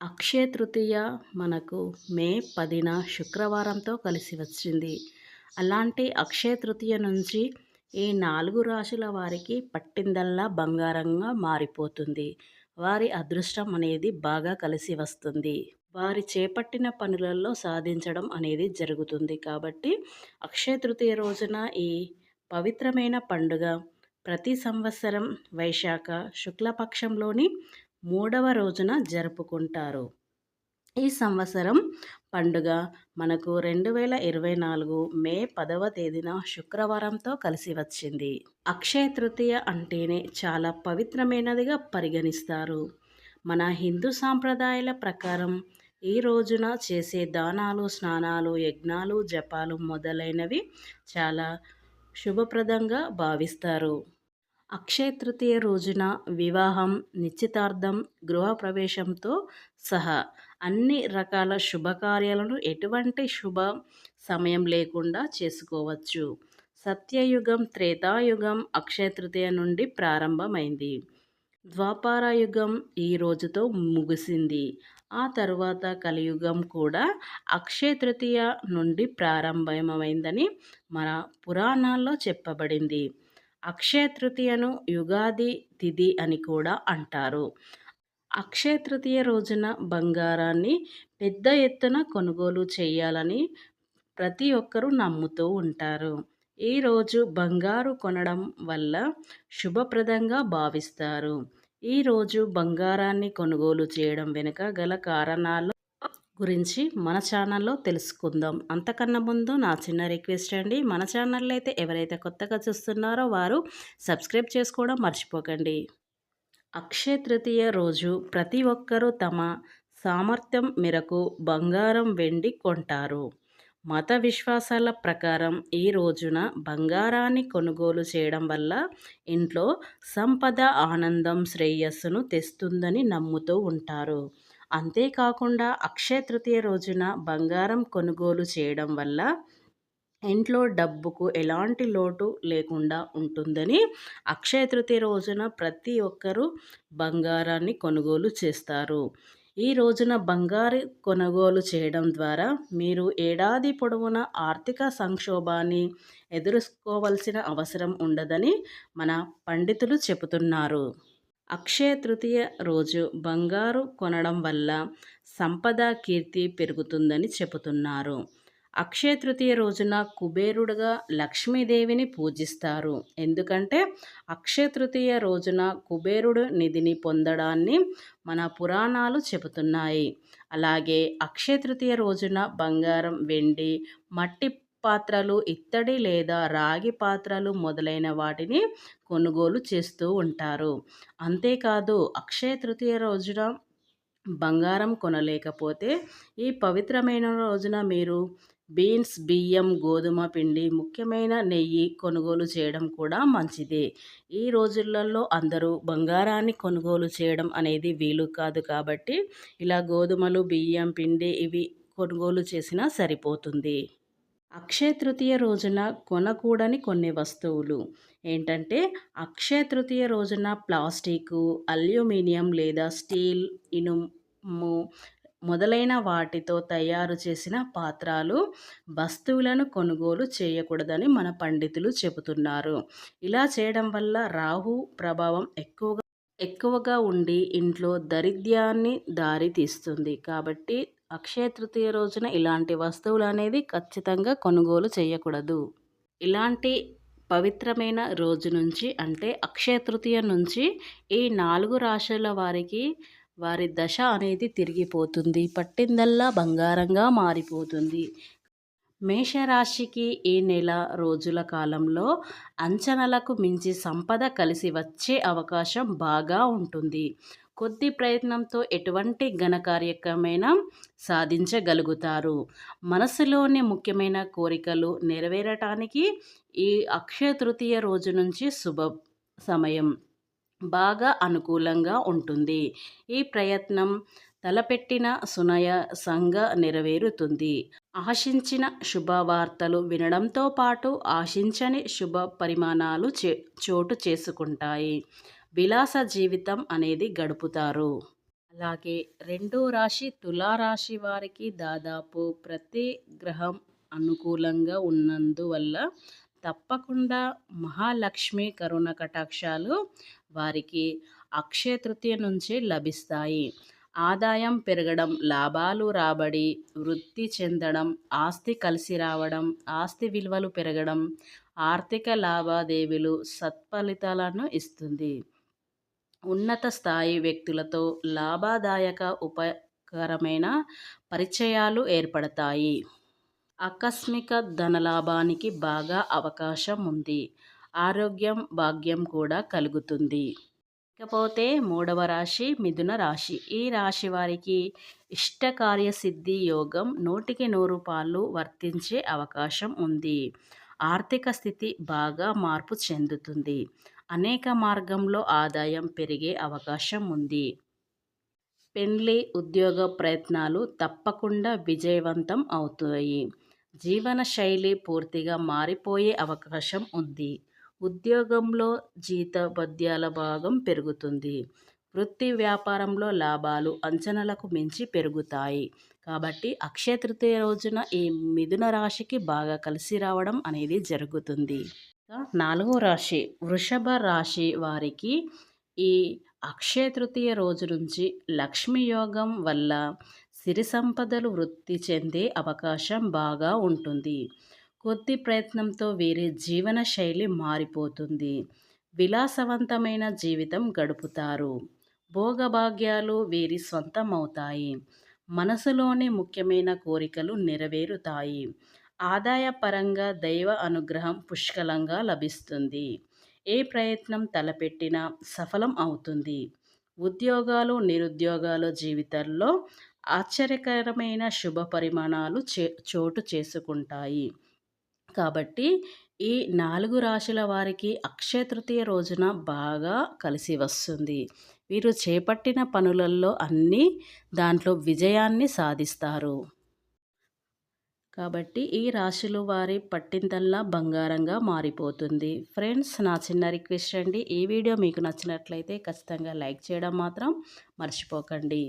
అక్షయ తృతీయ మనకు మే పదిన శుక్రవారంతో కలిసి వచ్చింది. అలాంటి అక్షయ తృతీయ నుంచి ఈ నాలుగు రాశుల వారికి పట్టిందల్లా బంగారంగా మారిపోతుంది. వారి అదృష్టం అనేది బాగా కలిసి వస్తుంది. వారి చేపట్టిన పనులలో సాధించడం అనేది జరుగుతుంది. కాబట్టి అక్షయ తృతీయ రోజున ఈ పవిత్రమైన పండుగ ప్రతి సంవత్సరం వైశాఖ శుక్లపక్షంలోని మూడవ రోజున జరుపుకుంటారు. ఈ సంవత్సరం పండుగ మనకు రెండు వేల ఇరవై నాలుగు మే పదవ తేదీన శుక్రవారంతో కలిసి వచ్చింది. అక్షయ తృతీయ అంటేనే చాలా పవిత్రమైనదిగా పరిగణిస్తారు. మన హిందూ సాంప్రదాయాల ప్రకారం ఈ రోజున చేసే దానాలు స్నానాలు యజ్ఞాలు జపాలు మొదలైనవి చాలా శుభప్రదంగా భావిస్తారు. అక్షయ తృతీయ రోజున వివాహం నిశ్చితార్థం గృహప్రవేశంతో సహా అన్ని రకాల శుభకార్యాలను ఎటువంటి శుభ సమయం లేకుండా చేసుకోవచ్చు. సత్యయుగం త్రేతాయుగం అక్షయ తృతీయ నుండి ప్రారంభమైంది. ద్వాపారయుగం ఈ రోజుతో ముగిసింది. ఆ తరువాత కలియుగం కూడా అక్షయ తృతీయ నుండి ప్రారంభమైందని మన పురాణాల్లో చెప్పబడింది. అక్షయ తృతీయను యుగాది తిథి అని కూడా అంటారు. అక్షయ తృతీయ రోజున బంగారాన్ని పెద్ద ఎత్తున కొనుగోలు చేయాలని ప్రతి ఒక్కరూ నమ్ముతూ ఉంటారు. ఈరోజు బంగారు కొనడం వల్ల శుభప్రదంగా భావిస్తారు. ఈరోజు బంగారాన్ని కొనుగోలు చేయడం వెనుక గల కారణాలు గురించి మన ఛానల్లో తెలుసుకుందాం. అంతకన్నా ముందు నా చిన్న రిక్వెస్ట్ అండి. మన ఛానల్ అయితే ఎవరైతే కొత్తగా చూస్తున్నారో వారు సబ్స్క్రైబ్ చేసుకోవడం మర్చిపోకండి. అక్షయ తృతీయ రోజు ప్రతి ఒక్కరూ తమ సామర్థ్యం మేరకు బంగారం వెండి కొంటారు. మత విశ్వాసాల ప్రకారం ఈ రోజున బంగారాన్ని కొనుగోలు చేయడం వల్ల ఇంట్లో సంపద ఆనందం శ్రేయస్సును తెస్తుందని నమ్ముతూ ఉంటారు. అంతేకాకుండా అక్షయ తృతీయ రోజున బంగారం కొనుగోలు చేయడం వల్ల ఇంట్లో డబ్బుకు ఎలాంటి లోటు లేకుండా ఉంటుందని అక్షయ తృతీయ రోజున ప్రతి ఒక్కరూ బంగారాన్ని కొనుగోలు చేస్తారు. ఈ రోజున బంగారు కొనుగోలు చేయడం ద్వారా మీరు ఏడాది పొడవునా ఆర్థిక సంక్షోభాన్ని ఎదుర్కోవలసిన అవసరం ఉండదని మన పండితులు చెబుతున్నారు. అక్షయ తృతీయ రోజు బంగారు కొనడం వల్ల సంపద కీర్తి పెరుగుతుందని చెబుతున్నారు. అక్షయ తృతీయ రోజున కుబేరుడుగా లక్ష్మీదేవిని పూజిస్తారు. ఎందుకంటే అక్షయ తృతీయ రోజున కుబేరుడు నిధిని పొందడాన్ని మన పురాణాలు చెబుతున్నాయి. అలాగే అక్షయ తృతీయ రోజున బంగారం వెండి మట్టి పాత్రలు ఇత్తడి లేదా రాగి పాత్రలు మొదలైన వాటిని కొనుగోలు చేస్తూ ఉంటారు. అంతేకాదు అక్షయ తృతీయ రోజున బంగారం కొనలేకపోతే ఈ పవిత్రమైన రోజున మీరు బీన్స్ బియ్యం గోధుమ పిండి ముఖ్యమైన నెయ్యి కొనుగోలు చేయడం కూడా మంచిది. ఈ రోజులలో అందరూ బంగారాన్ని కొనుగోలు చేయడం అనేది వీలు కాదు కాబట్టి ఇలా గోధుమలు బియ్యం పిండి ఇవి కొనుగోలు చేసినా సరిపోతుంది. అక్షయ తృతీయ రోజున కొనకూడని కొన్ని వస్తువులు. ఏంటంటే అక్షయ తృతీయ రోజున ప్లాస్టిక్ అల్యూమినియం లేదా స్టీల్ ఇనుము మొదలైన వాటితో తయారు చేసిన పాత్రలు వస్తువులను కొనుగోలు చేయకూడదని మన పండితులు చెబుతున్నారు. ఇలా చేయడం వల్ల రాహు ప్రభావం ఎక్కువగా ఎక్కువగా ఉండి ఇంట్లో దరిద్రాన్ని దారి తీస్తుంది కాబట్టి అక్షయ తృతీయ రోజున ఇలాంటి వస్తువులు అనేది ఖచ్చితంగా కొనుగోలు చేయకూడదు. ఇలాంటి పవిత్రమైన రోజు నుంచి అంటే అక్షయ తృతీయ నుంచి ఈ నాలుగు రాశుల వారికి వారి దశ అనేది తిరిగిపోతుంది. పట్టిందల్లా బంగారంగా మారిపోతుంది. మేషరాశికి ఈ నెల రోజుల కాలంలో అంచనలకు మించి సంపద కలిసి వచ్చే అవకాశం బాగా ఉంటుంది. కొద్ది ప్రయత్నంతో ఎటువంటి ఘనకార్యక్రమైనా సాధించగలుగుతారు. మనసులోని ముఖ్యమైన కోరికలు నెరవేరటానికి ఈ అక్షయ తృతీయ రోజు నుంచి శుభ సమయం. బాగా అనుకూలంగా ఉంటుంది. ఈ ప్రయత్నం తలపెట్టిన సునయసంగా నెరవేరుతుంది. ఆశించిన శుభవార్తలు వినడంతో పాటు ఆశించని శుభ పరిమాణాలు చే చోటు చేసుకుంటాయి. విలాస జీవితం అనేది గడుపుతారు. అలాగే రెండో రాశి తులారాశి వారికి దాదాపు ప్రతి గ్రహం అనుకూలంగా ఉన్నందువల్ల తప్పకుండా మహాలక్ష్మి కరుణ కటాక్షాలు వారికి అక్షయ తృతీయ నుంచి లభిస్తాయి. ఆదాయం పెరగడం లాభాలు రాబడి వృత్తి చెందడం ఆస్తి కలిసి రావడం ఆస్తి విలువలు పెరగడం ఆర్థిక లావాదేవీలు సత్ఫలితాలను ఇస్తుంది. ఉన్నత స్థాయి వ్యక్తులతో లాభదాయక ఉపకరమైన పరిచయాలు ఏర్పడతాయి. ఆకస్మిక ధనలాభానికి బాగా అవకాశం ఉంది. ఆరోగ్యం భాగ్యం కూడా కలుగుతుంది. ఇకపోతే మూడవ రాశి మిథున రాశి. ఈ రాశి వారికి ఇష్టకార్యసిద్ధి యోగం నూటికి నూరు పాలు వర్తించే అవకాశం ఉంది. ఆర్థిక స్థితి బాగా మార్పు చెందుతుంది. అనేక మార్గంలో ఆదాయం పెరిగే అవకాశం ఉంది పెండ్లి ఉద్యోగ ప్రయత్నాలు తప్పకుండా విజయవంతం అవుతాయి. జీవన శైలి పూర్తిగా మారిపోయే అవకాశం ఉంది. ఉద్యోగంలో జీతభత్యాల భాగం పెరుగుతుంది. వృత్తి వ్యాపారంలో లాభాలు అంచనాలకు మించి పెరుగుతాయి. కాబట్టి అక్షయ తృతీయ రోజున ఈ మిథున రాశికి బాగా కలిసి రావడం అనేది జరుగుతుంది. నాలుగో రాశి వృషభ రాశి వారికి ఈ అక్షయ తృతీయ రోజు నుంచి లక్ష్మీ యోగం వల్ల సిరి సంపదలు వృద్ధి చెందే అవకాశం బాగా ఉంటుంది. కొద్ది ప్రయత్నంతో వీరి జీవన శైలి మారిపోతుంది. విలాసవంతమైన జీవితం గడుపుతారు. భోగభాగ్యాలు వీరి సొంతం అవుతాయి మనసులోని ముఖ్యమైన కోరికలు నెరవేరుతాయి. ఆదాయపరంగా దైవ అనుగ్రహం పుష్కలంగా లభిస్తుంది. ఏ ప్రయత్నం తలపెట్టినా సఫలం అవుతుంది. ఉద్యోగాలు నిరుద్యోగాలు జీవితంలో ఆశ్చర్యకరమైన శుభ పరిమాణాలు చే చోటు చేసుకుంటాయి. కాబట్టి ఈ నాలుగు రాశుల వారికి అక్షయ తృతీయ రోజున బాగా కలిసి వస్తుంది. వీరు చేపట్టిన పనులలో అన్నీ దాంట్లో విజయాన్ని సాధిస్తారు. కాబట్టి ఈ రాశులు వారి పట్టిందల్లా బంగారంగా మారిపోతుంది. ఫ్రెండ్స్ నా చిన్న రిక్వెస్ట్ అండి. ఈ వీడియో మీకు నచ్చినట్లయితే ఖచ్చితంగా లైక్ చేయడం మాత్రం మర్చిపోకండి.